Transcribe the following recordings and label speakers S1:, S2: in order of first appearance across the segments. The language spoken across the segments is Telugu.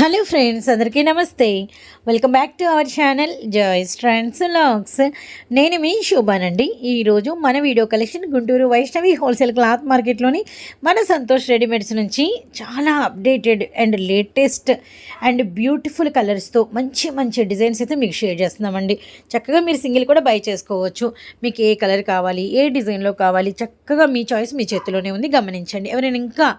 S1: హలో ఫ్రెండ్స్ అందరికీ నమస్తే. Welcome back to our channel joys trans logs. నేను మీ శోభానండి. ఈరోజు మన video collection Guntur Vaishnavi wholesale cloth మార్కెట్లోని మన సంతోష్ రెడీమేడ్స్ నుంచి చాలా updated and latest and beautiful కలర్స్తో మంచి మంచి డిజైన్స్ అయితే మీకు షేర్ చేస్తున్నామండి. చక్కగా మీరు సింగిల్ కూడా బై చేసుకోవచ్చు. మీకు ఏ కలర్ కావాలి ఏ డిజైన్లో కావాలి చక్కగా మీ చాయిస్ మీ చేతిలోనే ఉంది. గమనించండి. ఎవరైనా ఇంకా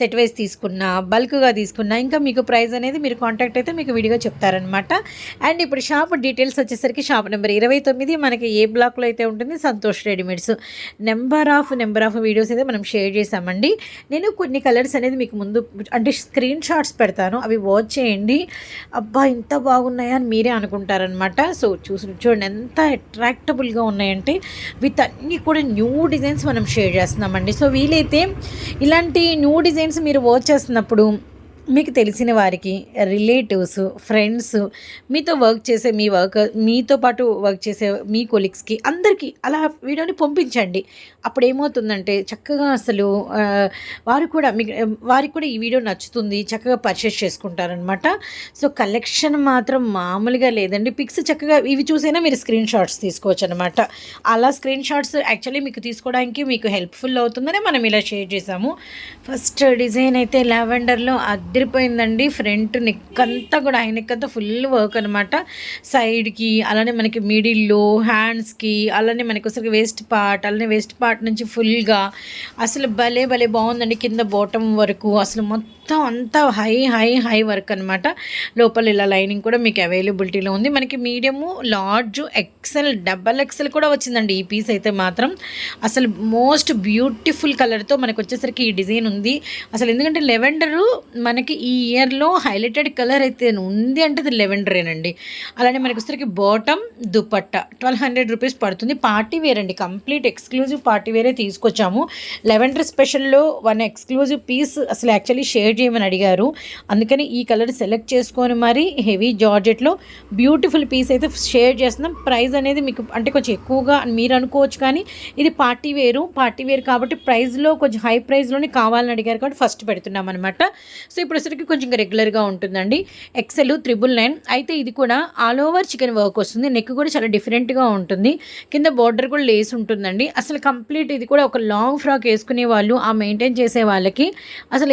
S1: సెట్ వైజ్ తీసుకున్నా బల్క్గా తీసుకున్నా ఇంకా మీకు ప్రైస్ అనేది మీరు కాంటాక్ట్ అయితే మీకు విడిగా చెప్తారనమాట అండ్ ఇప్పుడు షాప్ డీటెయిల్స్ వచ్చేసరికి షాప్ నెంబర్ ఇరవై తొమ్మిది మనకి ఏ బ్లాక్లో అయితే ఉంటుంది Santosh readymades. Number of number of videos అయితే మనం షేర్ చేసామండి నేను కొన్ని కలర్స్ అనేది మీకు ముందు అంటే స్క్రీన్ షాట్స్ పెడతాను. అవి వాచ్ చేయండి. అబ్బా ఇంత బాగున్నాయా అని మీరే అనుకుంటారనమాట సో చూసి చూడండి ఎంత అట్రాక్టబుల్గా ఉన్నాయంటే విత్ అన్నీ కూడా న్యూ డిజైన్స్ మనం షేర్ చేస్తున్నామండి. సో వీలైతే ఇలాంటి న్యూ డిజైన్స్ మీరు వాచ్ చేస్తున్నప్పుడు మీకు తెలిసిన వారికి రిలేటివ్స్ ఫ్రెండ్స్ మీతో వర్క్ చేసే మీ వర్క్ మీతో పాటు వర్క్ చేసే మీ కొలీగ్స్కి అందరికీ అలా వీడియోని పంపించండి. అప్పుడు ఏమవుతుందంటే చక్కగా అసలు వారు కూడా మీకు వారికి కూడా ఈ వీడియో నచ్చుతుంది చక్కగా పర్చేస్ చేసుకుంటారనమాట సో కలెక్షన్ మాత్రం మామూలుగా లేదండి. పిక్స్ చక్కగా ఇవి చూసైనా మీరు స్క్రీన్ షాట్స్ తీసుకోవచ్చు అనమాట అలా స్క్రీన్ షాట్స్ యాక్చువల్లీ మీకు తీసుకోవడానికి మీకు హెల్ప్ఫుల్ అవుతుందని మనం ఇలా షేర్ చేసాము. ఫస్ట్ డిజైన్ అయితే లావెండర్లో అదిరిపోయిందండి ఫ్రంట్ నెక్ అంతా కూడా ఆయన నెక్ అంతా ఫుల్ వర్క్ అనమాట సైడ్కి అలానే మనకి మిడిల్లో హ్యాండ్స్కి అలానే మనకి ఒకసారి వేస్ట్ పార్ట్ అలానే వేస్ట్ పార్ట్ నుంచి ఫుల్గా అసలు భలే భలే బాగుందండి కింద బాటమ్ వరకు. అసలు మొత్తం మొత్తం అంతా హై హై హై వర్క్ అనమాట లోపల ఇలా లైనింగ్ కూడా మీకు అవైలబిలిటీలో ఉంది. మనకి medium large XL double XL కూడా వచ్చిందండి. ఈ పీస్ అయితే మాత్రం అసలు మోస్ట్ బ్యూటిఫుల్ కలర్తో మనకు వచ్చేసరికి ఈ డిజైన్ ఉంది. అసలు ఎందుకంటే లెవెండరు మనకి ఈ ఇయర్లో హైలైటెడ్ కలర్ అయితే ఉంది అంటే అది లెవెండరేనండి. అలానే మనకి వచ్చేసరికి bottom dupatta twelve hundred rupees పడుతుంది. పార్టీ వేర్ అండి. కంప్లీట్ ఎక్స్క్లూజివ్ పార్టీ వేరే తీసుకొచ్చాము. లెవెండర్ స్పెషల్లో వన్ ఎక్స్క్లూజివ్ పీస్ అసలు యాక్చువల్లీ షేడ్ షేర్ చేయమని అడిగారు. అందుకని ఈ కలర్ సెలెక్ట్ చేసుకొని మరి హెవీ జార్జెట్లో బ్యూటిఫుల్ పీస్ అయితే షేర్ చేస్తున్నాం. ప్రైస్ అనేది మీకు అంటే కొంచెం ఎక్కువగా మీరు అనుకోవచ్చు కానీ ఇది పార్టీ వేరు. పార్టీ వేర్ కాబట్టి ప్రైస్లో కొంచెం హై ప్రైస్లోనే కావాలని అడిగారు కాబట్టి ఫస్ట్ పెడుతున్నాం అనమాట సో ఇప్పుడు వచ్చరికి కొంచెం రెగ్యులర్గా ఉంటుందండి. XL triple nine. అయితే ఇది కూడా ఆల్ ఓవర్ చికెన్ వర్క్ వస్తుంది. నెక్ కూడా చాలా డిఫరెంట్గా ఉంటుంది. కింద బార్డర్ కూడా లేస్ ఉంటుందండి. అసలు కంప్లీట్ ఇది కూడా ఒక లాంగ్ ఫ్రాక్ వేసుకునే వాళ్ళు ఆ మెయింటైన్ చేసే వాళ్ళకి అసలు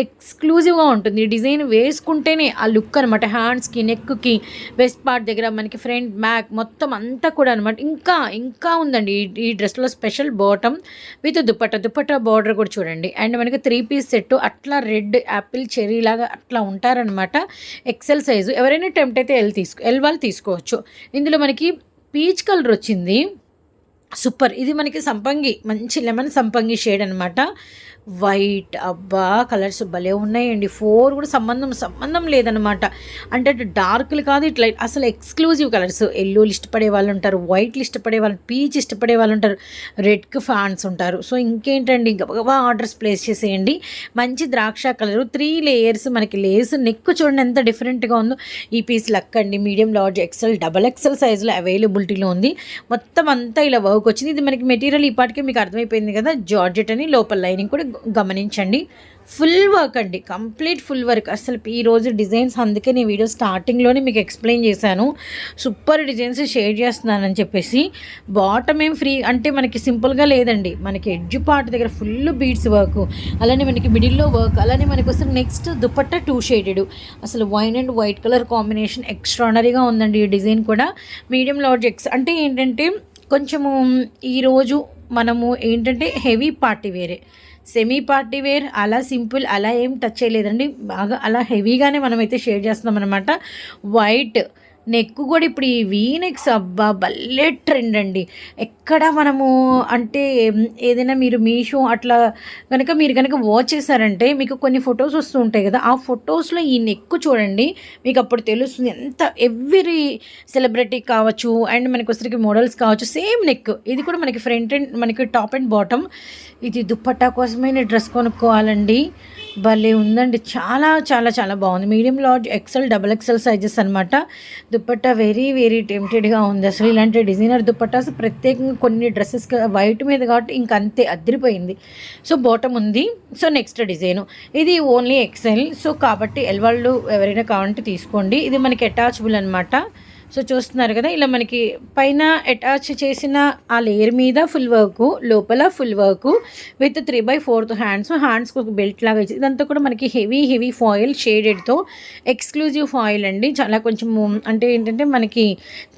S1: ఎక్స్క్లూజివ్గా ఉంటుంది. ఈ డిజైన్ వేసుకుంటేనే ఆ లుక్ అనమాట హ్యాండ్స్కి నెక్కి వెస్ట్ పార్ట్ దగ్గర మనకి ఫ్రంట్ బ్యాక్ మొత్తం అంతా కూడా అనమాట ఇంకా ఇంకా ఉందండి. ఈ- ఈ డ్రెస్లో special bottom with dupatta. Dupatta border కూడా చూడండి. అండ్ మనకి త్రీ పీస్ సెట్ అట్లా రెడ్ యాపిల్ చెర్రీ లాగా అట్లా ఉంటారనమాట ఎక్సెల్ సైజు. ఎవరైనా టెంప్ట్ అయితే ఎల్ తీసుకో ఎల్ వాళ్ళు తీసుకోవచ్చు. ఇందులో మనకి పీచ్ కలర్ వచ్చింది. సూపర్. ఇది మనకి సంపంగి మంచి లెమన్ సంపంగి షేడ్ అనమాట వైట్ అబ్బా కలర్స్ భలే ఉన్నాయండి. ఫోర్ కూడా సంబంధం సంబంధం లేదనమాట అంటే అటు డార్క్లు కాదు ఇట్లా అసలు ఎక్స్క్లూజివ్ కలర్స్ ఎల్లోలు ఇష్టపడే వాళ్ళు ఉంటారు వైట్లు ఇష్టపడే వాళ్ళు పీచ్ ఇష్టపడే వాళ్ళు ఉంటారు రెడ్కి ఫ్యాన్స్ ఉంటారు. సో ఇంకేంటండి గబగబా ఆర్డర్స్ ప్లేస్ చేసేయండి. మంచి ద్రాక్ష కలర్ త్రీ లేయర్స్ మనకి లేస్ నెక్ చూడండి ఎంత డిఫరెంట్గా ఉందో. ఈ పీస్ లక్ అండి medium large XL double XL సైజులో అవైలబిలిటీలో ఉంది. మొత్తం అంతా ఇలా వర్క్ వచ్చింది ఇది మనకి మెటీరియల్ ఇప్పటికే మీకు అర్థమైపోయింది కదా? జార్జెట్ అని లోపల లైనింగ్ కూడా గమనించండి. ఫుల్ వర్క్ అండి. కంప్లీట్ ఫుల్ వర్క్ అసలు ఈ రోజు డిజైన్స్ అందుకే నేను వీడియో స్టార్టింగ్లోనే మీకు ఎక్స్ప్లెయిన్ చేశాను. సూపర్ డిజైన్స్ షేర్ చేస్తున్నానని చెప్పేసి. బాటమ్ ఏం ఫ్రీ అంటే మనకి సింపుల్గా లేదండి. మనకి ఎడ్జ్ పార్ట్ దగ్గర ఫుల్ బీడ్స్ వర్క్ అలానే మనకి మిడిల్లో వర్క్ అలానే మనకి వస్తే నెక్స్ట్ దుపట్టా టూ షేడెడ్ అసలు wine and white colour combination ఎక్స్ట్రానరీగా ఉందండి ఈ డిజైన్ కూడా. మీడియం లార్జ్ ఎక్స్ అంటే ఏంటంటే కొంచెము ఈరోజు మనము ఏంటంటే heavy party wear. Semi party wear అలా సింపుల్ అలా ఏం టచ్ చేయలేదండి. బాగా అలా హెవీగానే మనమైతే షేర్ చేస్తున్నాం అనమాట వైట్ నెక్కు కూడా ఇప్పుడు ఈ వీనెక్స్ అబ్బా భలే ట్రెండ్ అండి. ఎక్కడ మనము అంటే ఏదైనా మీరు మీషో అట్లా కనుక మీరు కనుక వాచ్ చేశారంటే మీకు కొన్ని ఫొటోస్ వస్తూ ఉంటాయి కదా ఆ ఫొటోస్లో ఈ నెక్కు చూడండి మీకు అప్పుడు తెలుస్తుంది ఎంత ఎవ్రీ సెలబ్రిటీ కావచ్చు అండ్ మనకి వచ్చరికి మోడల్స్ కావచ్చు సేమ్ నెక్ ఇది కూడా మనకి ఫ్రంట్ అండ్ మనకి టాప్ అండ్ బాటమ్ ఇది దుప్పట్టా కోసమే డ్రెస్ కొనుక్కోవాలండి. భలే ఉందండి. చాలా చాలా చాలా బాగుంది. Medium large XL double XL sizes అనమాట దుప్పట్టా వెరీ వెరీ టెంప్టెడ్గా ఉంది. అసలు ఇలాంటి డిజైనర్ దుప్పట్టాస్ ప్రత్యేకంగా కొన్ని డ్రెస్సెస్ వైట్ మీద కాబట్టి ఇంక అంతే అద్దరిపోయింది సో బాటమ్ ఉంది. So next design. ఇది ఓన్లీ ఎక్సెల్. సో కాబట్టి ఎల్ వాళ్ళు ఎవరైనా కావాలంటే తీసుకోండి. ఇది మనకి అటాచబుల్ అనమాట సో చూస్తున్నారు కదా ఇలా మనకి పైన అటాచ్ చేసిన ఆ లేయర్ మీద ఫుల్ వర్క్ లోపల full work with three by fourth hands హ్యాండ్స్కి ఒక బెల్ట్ లాగా ఇచ్చి ఇదంతా కూడా మనకి హెవీ హెవీ ఫాయిల్ షేడెడ్తో ఎక్స్క్లూజివ్ ఫాయిల్ అండి. చాలా కొంచెం అంటే ఏంటంటే మనకి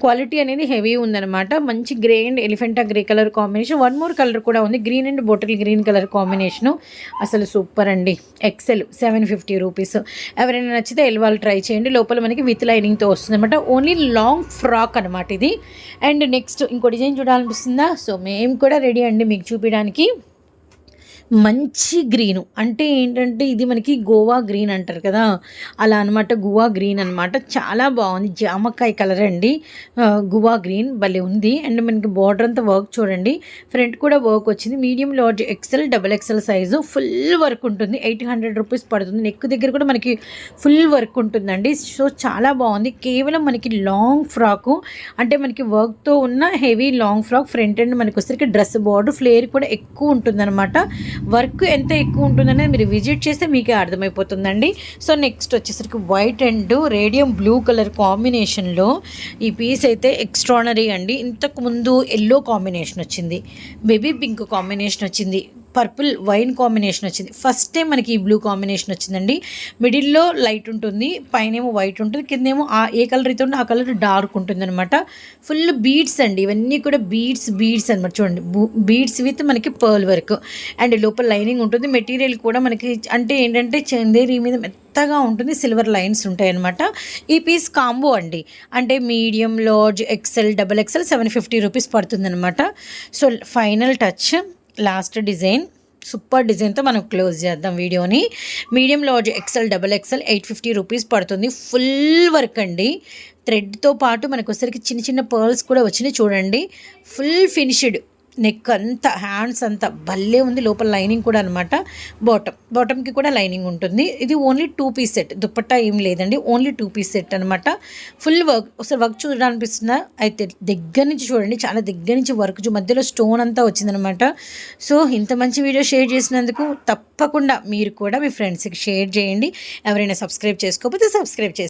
S1: క్వాలిటీ అనేది హెవీ ఉందన్నమాట. మంచి grey and elephant grey colour combination one more colour కూడా ఉంది. Green and bottle green colour combination అసలు సూపర్ అండి. ఎక్సెల్ సెవెన్ ఫిఫ్టీ రూపీస్ ఎవరైనా నచ్చితే ఎల్ వాళ్ళు ట్రై చేయండి. లోపల మనకి విత్ లైనింగ్తో వస్తుంది అనమాట ఓన్లీ లాంగ్ ఫ్రాక్ అనమాట ఇది. అండ్ నెక్స్ట్ ఇంకో డిజైన్ చూడాలనిపిస్తుందా? సో మేము కూడా రెడీ అండి మీకు చూపించడానికి మంచి గ్రీను. అంటే ఏంటంటే ఇది మనకి గోవా గ్రీన్ అంటారు కదా. అలా అనమాట గువా గ్రీన్ అనమాట చాలా బాగుంది. జామకాయ కలర్ అండి. గువా గ్రీన్ భలే ఉంది. అండ్ మనకి బార్డర్ అంతా వర్క్ చూడండి. ఫ్రంట్ కూడా వర్క్ వచ్చింది. Medium large XL double XL size. Full work ఉంటుంది. ఎయిట్ హండ్రెడ్ రూపీస్ పడుతుంది. నెక్ దగ్గర కూడా మనకి ఫుల్ వర్క్ ఉంటుందండి. సో చాలా బాగుంది. కేవలం మనకి లాంగ్ ఫ్రాకు అంటే మనకి వర్క్తో ఉన్న heavy long frock front and మనకి వచ్చేసరికి డ్రెస్ బార్డర్ ఫ్లేర్ కూడా ఎక్కువ ఉంటుందన్నమాట. వర్క్ ఎంత ఎక్కువ ఉంటుందనేది మీరు విజిట్ చేస్తే మీకే అర్థమైపోతుందండి. సో నెక్స్ట్ వచ్చేసరికి white and radium blue colour కాంబినేషన్లో ఈ పీస్ అయితే ఎక్స్ట్రానరీ అండి. ఇంతకుముందు ఎల్లో కాంబినేషన్ వచ్చింది. బేబీ పింక్ కాంబినేషన్ వచ్చింది. పర్పుల్ వైన్ కాంబినేషన్ వచ్చింది. ఫస్ట్ టైం మనకి ఈ బ్లూ కాంబినేషన్ వచ్చిందండి. మిడిల్లో లైట్ ఉంటుంది పైన ఏమో వైట్ ఉంటుంది కిందేమో ఆ ఏ కలర్ అయితే ఉంటే ఆ కలర్ డార్క్ ఉంటుంది అనమాట ఫుల్ బీడ్స్ అండి ఇవన్నీ కూడా బీడ్స్ బీడ్స్ అనమాట చూడండి బీడ్స్ విత్ మనకి పర్ల్ వర్క్. అండ్ లోపల లైనింగ్ ఉంటుంది మెటీరియల్ కూడా మనకి అంటే ఏంటంటే చందేరి మీద మెత్తగా ఉంటుంది సిల్వర్ లైన్స్ ఉంటాయన్నమాట. ఈ పీస్ కాంబో అండి అంటే medium large XL double XL seven fifty rupees పడుతుంది అనమాట so final touch. Last design. Super డిజైన్తో మనం క్లోజ్ చేద్దాం వీడియోని. Medium large XL double XL eight fifty rupees పడుతుంది. ఫుల్ వర్క్ అండి. థ్రెడ్తో పాటు మనకు వచ్చరికి చిన్న చిన్న పర్ల్స్ కూడా వచ్చినాయి చూడండి. Full finished. నెక్ అంతా హ్యాండ్స్ అంతా భలే ఉంది. లోపల లైనింగ్ కూడా అనమాట బాటమ్ బాటమ్కి కూడా లైనింగ్ ఉంటుంది. ఇది only two piece set dupatta ఏం లేదండి. ఓన్లీ టూ పీస్ సెట్ అనమాట ఫుల్ వర్క్ ఒకసారి వర్క్ చూడాలనిపిస్తుందా? అయితే దగ్గర నుంచి చూడండి. చాలా దగ్గర నుంచి వర్క్ మధ్యలో స్టోన్ అంతా వచ్చిందనమాట సో ఇంత మంచి వీడియో షేర్ చేసినందుకు తప్పకుండా మీరు కూడా మీ ఫ్రెండ్స్కి షేర్ చేయండి. ఎవరైనా సబ్స్క్రైబ్ చేసుకోకపోతే సబ్స్క్రైబ్ చేసుకోండి